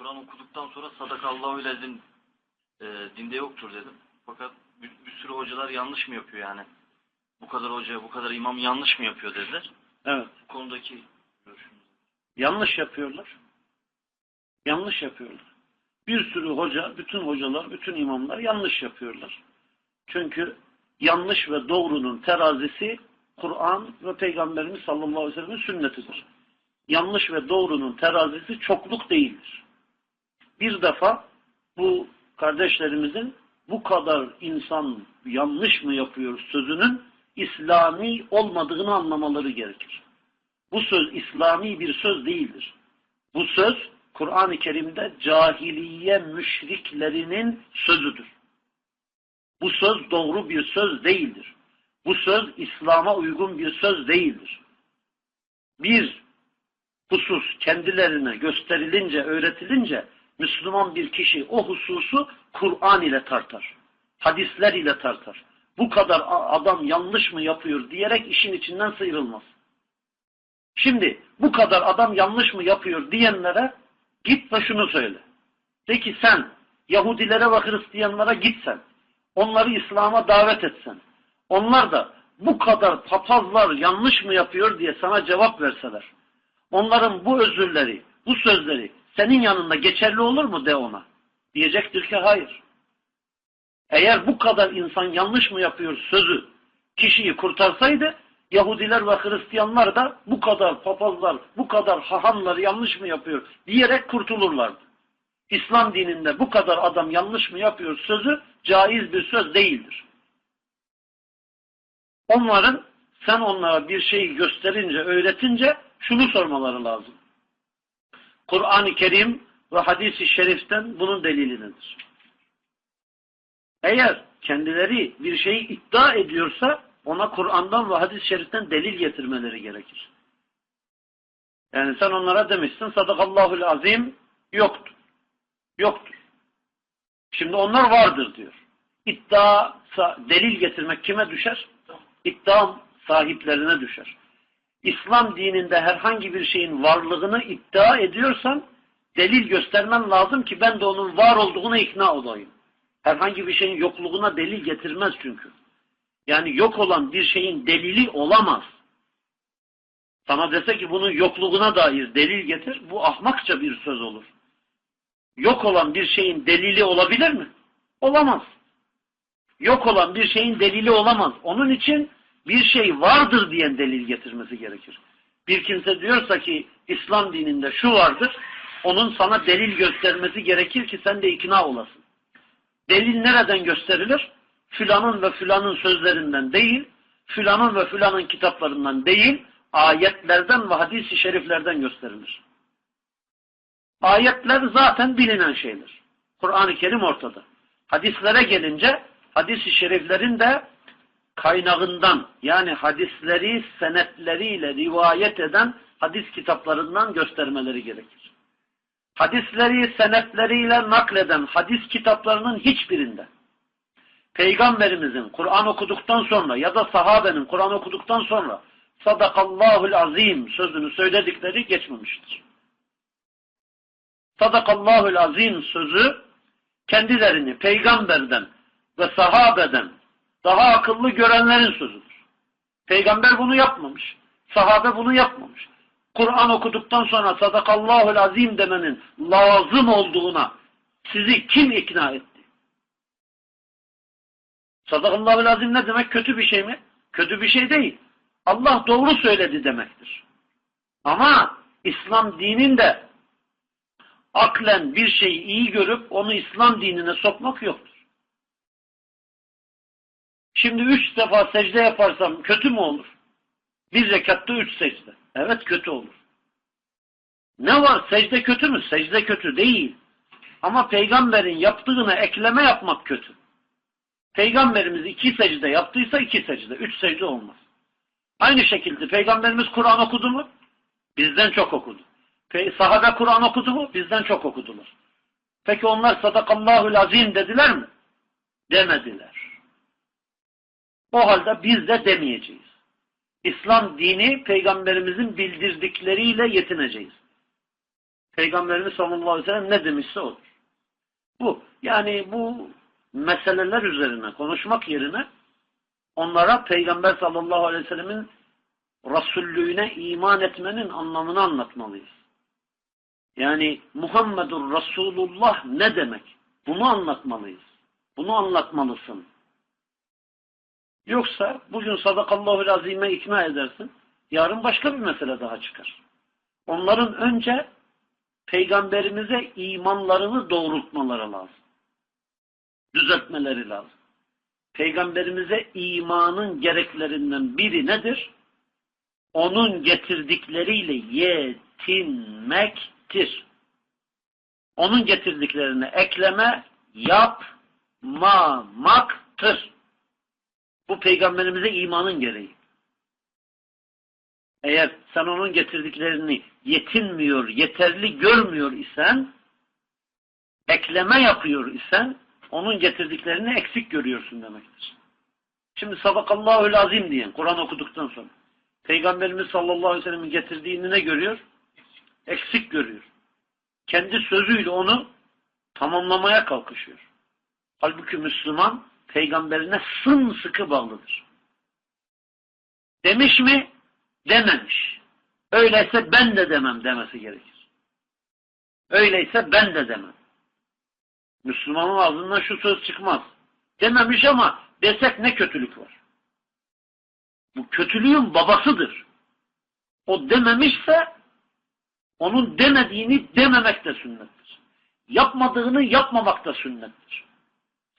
Kur'an okuduktan sonra sadakallahu lezim e, dinde yoktur dedim. Fakat bir, bir sürü hocalar yanlış mı yapıyor yani? Bu kadar hoca, bu kadar imam yanlış mı yapıyor dediler. Evet. Bu konudaki görüşünüz. Yanlış yapıyorlar. Yanlış yapıyorlar. Bir sürü hoca, bütün hocalar, bütün imamlar yanlış yapıyorlar. Çünkü yanlış ve doğrunun terazisi Kur'an ve Peygamberimiz sallallahu aleyhi ve sellem'in sünnetidir. Yanlış ve doğrunun terazisi çokluk değildir. Bir defa bu kardeşlerimizin bu kadar insan yanlış mı yapıyor sözünün İslami olmadığını anlamaları gerekir. Bu söz İslami bir söz değildir. Bu söz Kur'an-ı Kerim'de cahiliye müşriklerinin sözüdür. Bu söz doğru bir söz değildir. Bu söz İslam'a uygun bir söz değildir. Bir husus kendilerine gösterilince, öğretilince Müslüman bir kişi o hususu Kur'an ile tartar. Hadisler ile tartar. Bu kadar adam yanlış mı yapıyor diyerek işin içinden sıyrılmaz. Şimdi bu kadar adam yanlış mı yapıyor diyenlere git ve şunu söyle. De ki sen Yahudilere ve Hristiyanlara gitsen, onları İslam'a davet etsen, onlar da bu kadar papazlar yanlış mı yapıyor diye sana cevap verseler, onların bu özürleri, bu sözleri senin yanında geçerli olur mu de ona. Diyecektir ki hayır. Eğer bu kadar insan yanlış mı yapıyor sözü kişiyi kurtarsaydı Yahudiler ve Hristiyanlar da bu kadar papazlar, bu kadar hahamlar yanlış mı yapıyor diyerek kurtulurlardı. İslam dininde bu kadar adam yanlış mı yapıyor sözü caiz bir söz değildir. Onların sen onlara bir şeyi gösterince, öğretince şunu sormaları lazım. Kur'an-ı Kerim ve hadis-i şeriften bunun delili? Eğer kendileri bir şeyi iddia ediyorsa ona Kur'an'dan ve hadis-i şeriften delil getirmeleri gerekir. Yani sen onlara demişsin sadakallahul azim yoktur. Yoktur. Şimdi onlar vardır diyor. İddia, delil getirmek kime düşer? İddia sahiplerine düşer. İslam dininde herhangi bir şeyin varlığını iddia ediyorsan delil göstermen lazım ki ben de onun var olduğuna ikna olayım. Herhangi bir şeyin yokluğuna delil getirmez çünkü. Yani yok olan bir şeyin delili olamaz. Sana dese ki bunun yokluğuna dair delil getir, bu ahmakça bir söz olur. Yok olan bir şeyin delili olabilir mi? Olamaz. Yok olan bir şeyin delili olamaz. Onun için bir şey vardır diyen delil getirmesi gerekir. Bir kimse diyorsa ki İslam dininde şu vardır, onun sana delil göstermesi gerekir ki sen de ikna olasın. Delil nereden gösterilir? Filanın ve filanın sözlerinden değil, filanın ve filanın kitaplarından değil, ayetlerden ve hadis-i şeriflerden gösterilir. Ayetler zaten bilinen şeyler. Kur'an-ı Kerim ortada. Hadislere gelince hadis-i şeriflerin de kaynağından yani hadisleri senetleriyle rivayet eden hadis kitaplarından göstermeleri gerekir. Hadisleri senetleriyle nakleden hadis kitaplarının hiçbirinde Peygamberimizin Kur'an okuduktan sonra ya da sahabenin Kur'an okuduktan sonra sadakallahul azim sözünü söyledikleri geçmemiştir. Sadakallahul azim sözü kendilerini peygamberden ve sahabeden daha akıllı görenlerin sözüdür. Peygamber bunu yapmamış. Sahabe bunu yapmamış. Kur'an okuduktan sonra sadakallahul azim demenin lazım olduğuna sizi kim ikna etti? Sadakallahul azim ne demek? Kötü bir şey mi? Kötü bir şey değil. Allah doğru söyledi demektir. Ama İslam dininde aklen bir şeyi iyi görüp onu İslam dinine sokmak yoktur. Şimdi üç defa secde yaparsam kötü mü olur? Bir rekatta üç secde. Evet kötü olur. Ne var? Secde kötü mü? Secde kötü değil. Ama peygamberin yaptığına ekleme yapmak kötü. Peygamberimiz iki secde yaptıysa iki secde. Üç secde olmaz. Aynı şekilde peygamberimiz Kur'an okudu mu? Bizden çok okudu. Sahabe Kur'an okudu mu? Bizden çok okudular. Peki onlar sadakallahul azim dediler mi? Demediler. O halde biz de demeyeceğiz. İslam dini peygamberimizin bildirdikleriyle yetineceğiz. Peygamberimiz sallallahu aleyhi ve sellem ne demişse odur. Bu. Yani bu meseleler üzerine konuşmak yerine onlara Peygamber sallallahu aleyhi ve sellemin Resullüğüne iman etmenin anlamını anlatmalıyız. Yani Muhammedur Resulullah ne demek? Bunu anlatmalıyız. Bunu anlatmalısın. Yoksa bugün sadakallahu azime ikna edersin. Yarın başka bir mesele daha çıkar. Onların önce peygamberimize imanlarını doğrultmaları lazım. Düzeltmeleri lazım. Peygamberimize imanın gereklerinden biri nedir? Onun getirdikleri yetinmektir. Onun getirdiklerini ekleme, yapmamaktır. Bu peygamberimize imanın gereği. Eğer sen onun getirdiklerini yetinmiyor, yeterli görmüyor isen, ekleme yapıyor isen, onun getirdiklerini eksik görüyorsun demektir. Şimdi sadakallahu azim diyen, Kur'an okuduktan sonra, Peygamberimiz sallallahu aleyhi ve sellem'in getirdiğini ne görüyor? Eksik görüyor. Kendi sözüyle onu tamamlamaya kalkışıyor. Halbuki Müslüman peygamberine sımsıkı bağlıdır. Demiş mi? Dememiş. Öyleyse ben de demem demesi gerekir. Öyleyse ben de demem. Müslümanın ağzından şu söz çıkmaz. Dememiş ama desek ne kötülük var. Bu kötülüğün babasıdır. O dememişse onun demediğini dememek de sünnettir. Yapmadığını yapmamak da sünnettir.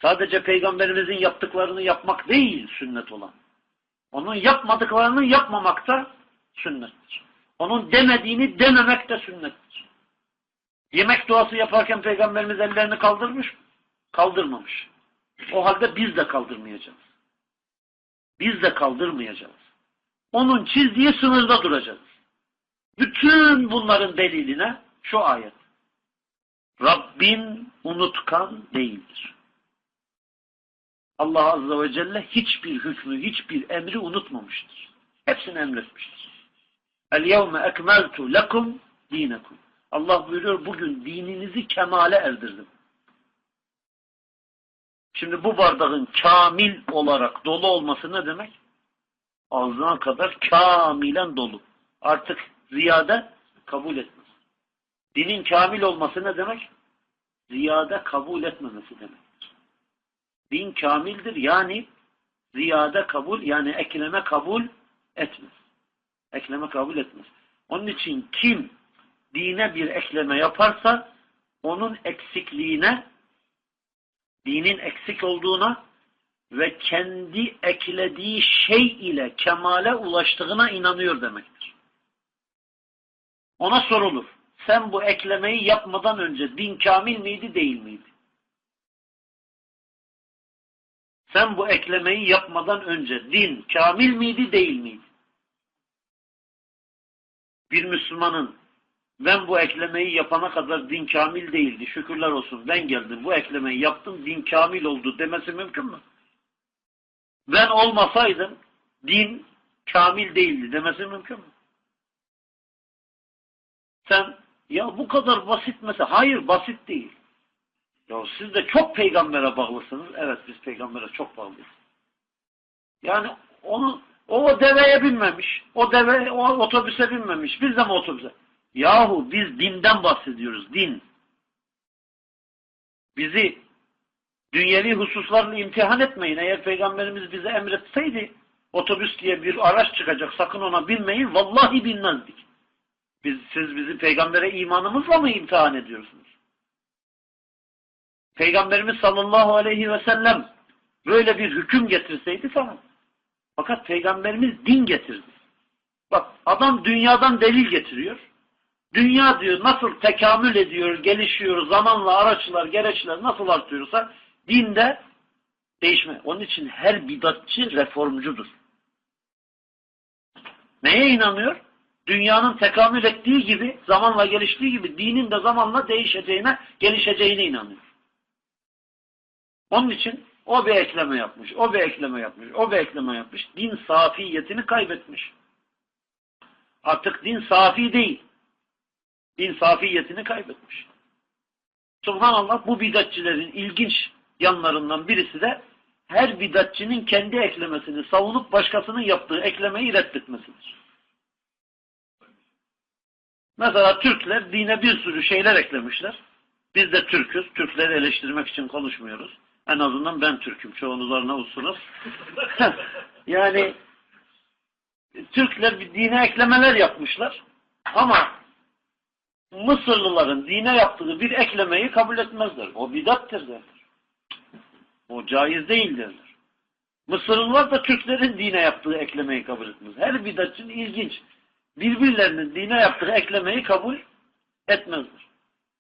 Sadece peygamberimizin yaptıklarını yapmak değil sünnet olan. Onun yapmadıklarını yapmamak da sünnettir. Onun demediğini dememek de sünnettir. Yemek duası yaparken peygamberimiz ellerini kaldırmış mı? Kaldırmamış. O halde biz de kaldırmayacağız. Biz de kaldırmayacağız. Onun çizdiği sınırda duracağız. Bütün bunların deliline şu ayet. Rabbin unutkan değildir. Allah Azze ve Celle hiçbir hükmü, hiçbir emri unutmamıştır. Hepsini emretmiştir. El yevme ekmeltu lekum dinekum. Allah buyuruyor bugün dininizi kemale erdirdim. Şimdi bu bardağın kamil olarak dolu olması ne demek? Ağzına kadar kamilen dolu. Artık ziyade kabul etmez. Dinin kamil olması ne demek? Ziyade kabul etmemesi demektir. Din kamildir yani ziyade kabul yani ekleme kabul etmez. Ekleme kabul etmez. Onun için kim dine bir ekleme yaparsa onun eksikliğine dinin eksik olduğuna ve kendi eklediği şey ile kemale ulaştığına inanıyor demektir. Ona sorulur. Sen bu eklemeyi yapmadan önce din kamil miydi değil miydi? Sen bu eklemeyi yapmadan önce din kamil miydi değil miydi? Bir Müslümanın ben bu eklemeyi yapana kadar din kamil değildi. Şükürler olsun ben geldim bu eklemeyi yaptım din kamil oldu demesi mümkün mü? Ben olmasaydım din kamil değildi demesi mümkün mü? Sen ya bu kadar basit mesela. Hayır basit değil. Ya siz de çok peygambere bağlısınız. Evet biz peygambere çok bağlıyız. Yani onu o deveye binmemiş. O deve o otobüse binmemiş. Biz de mi otobüse? Yahu biz dinden bahsediyoruz. Din. Bizi dünyevi hususlarla imtihan etmeyin. Eğer Peygamberimiz bize emretseydi otobüs diye bir araç çıkacak sakın ona binmeyin. Vallahi binmezdik. Biz, siz bizi peygambere imanımızla mı imtihan ediyorsunuz? Peygamberimiz sallallahu aleyhi ve sellem böyle bir hüküm getirseydi tamam. Fakat peygamberimiz din getirdi. Bak adam dünyadan delil getiriyor. Dünya diyor nasıl tekamül ediyor, gelişiyor, zamanla araçlar, gereçler nasıl artıyorsa dinde değişme. Onun için her bidatçı reformcudur. Neye inanıyor? Dünyanın tekamül ettiği gibi, zamanla geliştiği gibi dinin de zamanla değişeceğine, gelişeceğine inanıyor. Onun için o bir ekleme yapmış, o bir ekleme yapmış, o bir ekleme yapmış. Din safiyetini kaybetmiş. Artık din safi değil. insafiyetini kaybetmiş. Subhanallah bu bidatçilerin ilginç yanlarından birisi de her bidatçinin kendi eklemesini savunup başkasının yaptığı eklemeyi reddetmesidir. Mesela Türkler dine bir sürü şeyler eklemişler. Biz de Türk'üz. Türkleri eleştirmek için konuşmuyoruz. En azından ben Türk'üm. Çoğunuz Arnavutsunuz. yani Türkler bir dine eklemeler yapmışlar. Ama Mısırlıların dine yaptığı bir eklemeyi kabul etmezler. O bidattır derler. O caiz değil derler. Mısırlılar da Türklerin dine yaptığı eklemeyi kabul etmez. Her bidatçının ilginç. Birbirlerinin dine yaptığı eklemeyi kabul etmezler.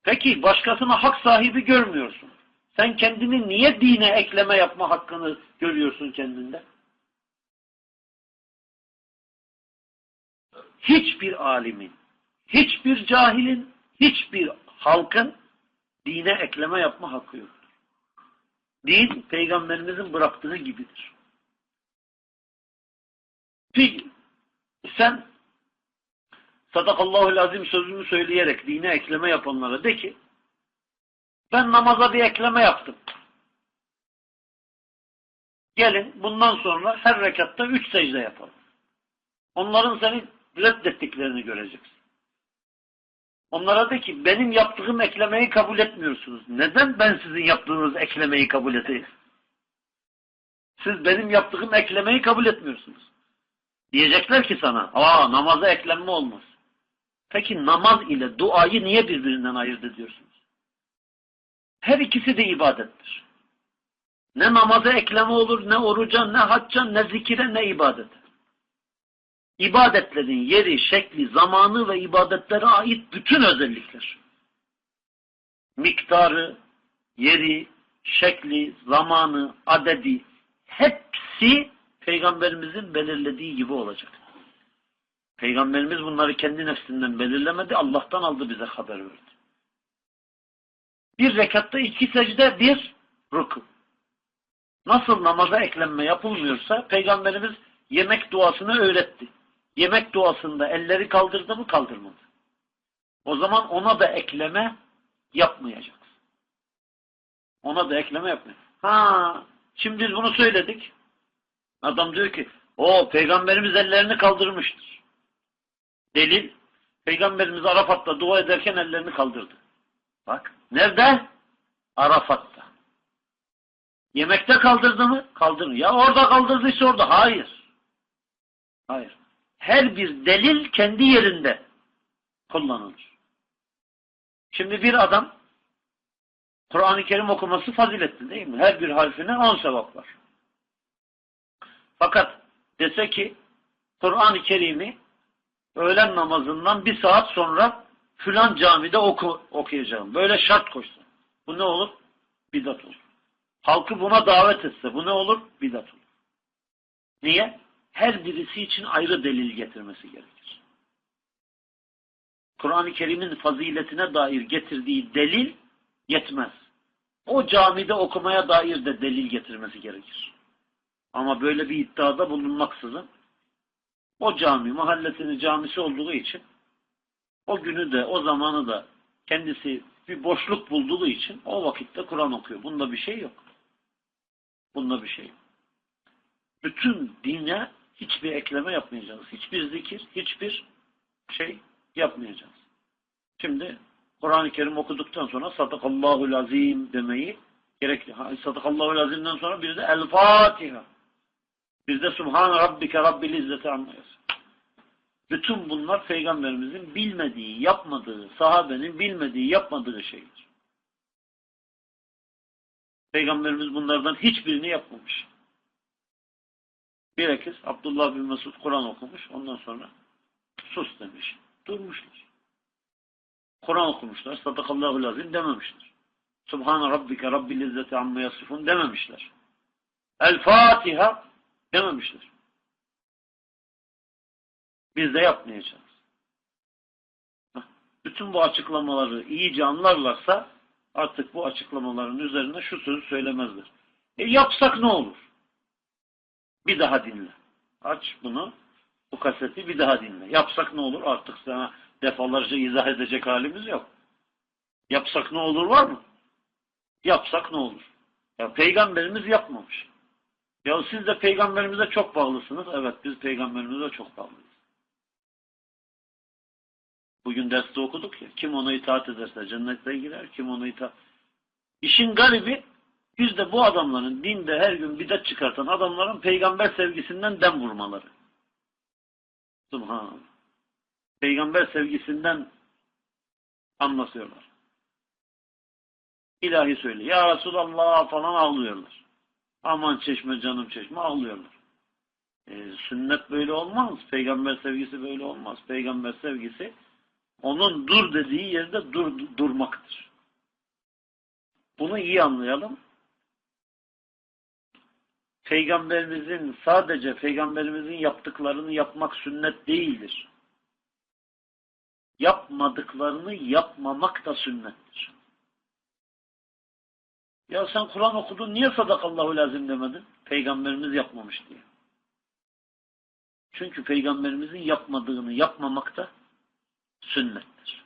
Peki başkasına hak sahibi görmüyorsun. Sen kendini niye dine ekleme yapma hakkını görüyorsun kendinde? Hiçbir alimin, hiçbir cahilin, hiçbir halkın dine ekleme yapma hakkı yoktur. Din, peygamberimizin bıraktığı gibidir. Peki, sen sadakallahu lazim sözünü söyleyerek dine ekleme yapanlara de ki ben namaza bir ekleme yaptım. Gelin bundan sonra her rekatta üç secde yapalım. Onların seni reddettiklerini göreceksin. Onlara de ki benim yaptığım eklemeyi kabul etmiyorsunuz. Neden ben sizin yaptığınız eklemeyi kabul edeyim? Siz benim yaptığım eklemeyi kabul etmiyorsunuz. Diyecekler ki sana, aa namaza eklenme olmaz. Peki namaz ile duayı niye birbirinden ayırt ediyorsunuz? Her ikisi de ibadettir. Ne namaza ekleme olur, ne oruca, ne hacca, ne zikire, ne ibadete. İbadetlerin yeri, şekli, zamanı ve ibadetlere ait bütün özellikler. Miktarı, yeri, şekli, zamanı, adedi hepsi Peygamberimizin belirlediği gibi olacak. Peygamberimiz bunları kendi nefsinden belirlemedi, Allah'tan aldı bize haber verdi. Bir rekatta iki secde, bir ruku. Nasıl namaza eklenme yapılmıyorsa Peygamberimiz yemek duasını öğretti. Yemek duasında elleri kaldırdı mı kaldırmadı. O zaman ona da ekleme yapmayacağız. Ona da ekleme yapmayacağız. Ha, şimdi biz bunu söyledik. Adam diyor ki, o peygamberimiz ellerini kaldırmıştır. Delil, peygamberimiz Arafat'ta dua ederken ellerini kaldırdı. Bak, nerede? Arafat'ta. Yemekte kaldırdı mı? Kaldırdı. Ya orada kaldırdıysa orada. Hayır. Hayır. Her bir delil kendi yerinde kullanılır. Şimdi bir adam Kur'an-ı Kerim okuması faziletli değil mi? Her bir harfine on sevap var. Fakat dese ki Kur'an-ı Kerim'i öğlen namazından bir saat sonra filan camide oku, okuyacağım. Böyle şart koşsa. Bu ne olur? Bidat olur. Halkı buna davet etse bu ne olur? Bidat olur. Niye? Her birisi için ayrı delil getirmesi gerekir. Kur'an-ı Kerim'in faziletine dair getirdiği delil yetmez. O camide okumaya dair de delil getirmesi gerekir. Ama böyle bir iddiada bulunmaksızın o cami, mahallesinin camisi olduğu için o günü de, o zamanı da kendisi bir boşluk bulduğu için o vakitte Kur'an okuyor. Bunda bir şey yok. Bunda bir şey. Bütün dine hiçbir ekleme yapmayacağız. Hiçbir zikir, hiçbir şey yapmayacağız. Şimdi Kur'an-ı Kerim okuduktan sonra sadakallahu lazim demeyi gerekli. Sadakallahu lazimden sonra bir de El Fatiha. Bir de Subhan Rabbike Rabbil İzzeti anlıyoruz. Bütün bunlar Peygamberimizin bilmediği, yapmadığı, sahabenin bilmediği, yapmadığı şeydir. Peygamberimiz bunlardan hiçbirini yapmamış. Bilakis Abdullah bin Mesud Kur'an okumuş, ondan sonra sus demiş. Durmuşlar. Kur'an okumuşlar, sadakallahu lazim dememişler. Subhan Rabbike Rabbil İzzeti amma yasifun dememişler. El Fatiha dememişler. Biz de yapmayacağız. Bütün bu açıklamaları iyice anlarlarsa artık bu açıklamaların üzerine şu sözü söylemezler. E yapsak ne olur? Bir daha dinle. Aç bunu, bu kaseti bir daha dinle. Yapsak ne olur? Artık sana defalarca izah edecek halimiz yok. Yapsak ne olur var mı? Yapsak ne olur? Ya peygamberimiz yapmamış. Ya siz de peygamberimize çok bağlısınız. Evet biz peygamberimize çok bağlıyız. Bugün derste okuduk ya. Kim ona itaat ederse cennete girer. Kim ona itaat... İşin garibi biz de bu adamların dinde her gün bidat çıkartan adamların peygamber sevgisinden dem vurmaları. Subhanallah. Peygamber sevgisinden anlatıyorlar. İlahi söyle. Ya Resulallah falan ağlıyorlar. Aman çeşme canım çeşme ağlıyorlar. E, sünnet böyle olmaz. Peygamber sevgisi böyle olmaz. Peygamber sevgisi onun dur dediği yerde dur, durmaktır. Bunu iyi anlayalım. Peygamberimizin sadece peygamberimizin yaptıklarını yapmak sünnet değildir. Yapmadıklarını yapmamak da sünnettir. Ya sen Kur'an okudun niye sadakallahu lazim demedin? Peygamberimiz yapmamış diye. Çünkü peygamberimizin yapmadığını yapmamak da sünnettir.